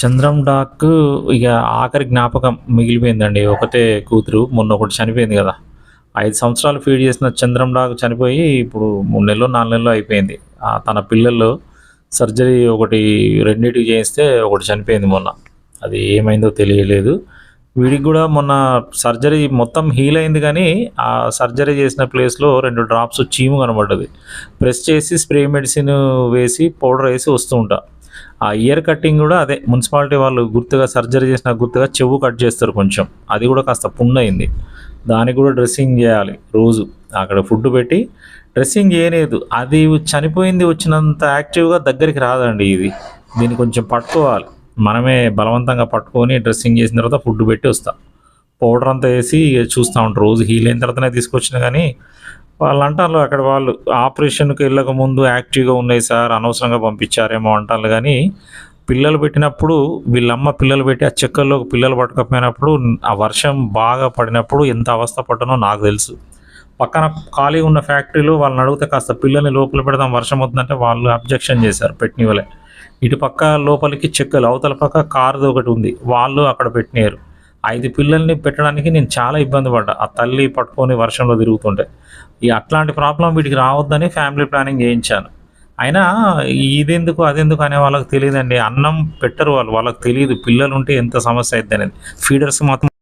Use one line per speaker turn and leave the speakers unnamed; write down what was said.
Chandram dock ఇక ఆఖరి జ్ఞాపకం మిగిలిపోయిందండి. ఒకటే కూతురు మొన్న ఒకటి చనిపోయింది కదా. ఐదు సంవత్సరాలు ఫీడ్ చేసిన చంద్రం డాక్ చనిపోయి ఇప్పుడు మూడు నెలలు నాలుగు నెలలు అయిపోయింది. తన పిల్లల్లో సర్జరీ ఒకటి రెండింటికి చేయిస్తే ఒకటి చనిపోయింది మొన్న. అది ఏమైందో తెలియలేదు. వీడికి కూడా మొన్న సర్జరీ మొత్తం హీల్ అయింది కానీ ఆ సర్జరీ చేసిన ప్లేస్లో రెండు డ్రాప్స్ చీము కనబడ్డది. ప్రెస్ చేసి స్ప్రే మెడిసిన్ వేసి పౌడర్ వేసి వస్తూ ఉంటా ఆ ఇయర్ కటింగ్ కూడా అదే. మున్సిపాలిటీ వాళ్ళు గుర్తుగా సర్జరీ చేసిన గుర్తుగా చెవు కట్ చేస్తారు కొంచెం. అది కూడా కాస్త పుండైంది దానికి కూడా డ్రెస్సింగ్ చేయాలి రోజు. అక్కడ ఫుడ్ పెట్టి డ్రెస్సింగ్ చేయలేదు. అది చనిపోయింది వచ్చినంత యాక్టివ్గా దగ్గరికి రాదండి ఇది. దీన్ని కొంచెం పట్టుకోవాలి. మనమే బలవంతంగా పట్టుకొని డ్రెస్సింగ్ చేసిన తర్వాత ఫుడ్ పెట్టి వస్తాం. పౌడర్ అంతా వేసి చూస్తూ ఉంటారు. రోజు హీల్ అయిన తర్వాతనే తీసుకొచ్చిన కానీ వాళ్ళు అంటారు అక్కడ వాళ్ళు ఆపరేషన్కి వెళ్ళక ముందు యాక్టివ్గా ఉన్నాయి సార్ అనవసరంగా పంపించారేమో అంటారు. కానీ పిల్లలు పెట్టినప్పుడు వీళ్ళమ్మ పిల్లలు పెట్టి ఆ చెక్కల్లో పిల్లలు పట్టకపోయినప్పుడు ఆ వర్షం బాగా పడినప్పుడు ఎంత అవస్థ పడ్డనో నాకు తెలుసు. పక్కన ఖాళీ ఉన్న ఫ్యాక్టరీలో వాళ్ళని అడిగితే కాస్త పిల్లల్ని లోపల పెడదాం వర్షం వస్తుందంటే వాళ్ళు అబ్జెక్షన్ చేశారు పెట్టినవలే ఇటు పక్క లోపలికి చెక్కలు అవతల పక్క కారుది ఒకటి ఉంది. వాళ్ళు అక్కడ పెట్టినారు. ఐదు పిల్లల్ని పెట్టడానికి నేను చాలా ఇబ్బంది పడ్డా. ఆ తల్లి పట్టుకొని వర్షంలో తిరుగుతుంటే. ఈ అట్లాంటి ప్రాబ్లం వీటికి రావద్దని ఫ్యామిలీ ప్లానింగ్ చేయించాను. అయినా ఇదెందుకు అదెందుకు అనే వాళ్ళకి తెలియదండి. అన్నం పెట్టరు వాళ్ళు. వాళ్ళకి తెలియదు పిల్లలు ఉంటే ఎంత సమస్య అవుతుంది అనేది. ఫీడర్స్ మాత్రం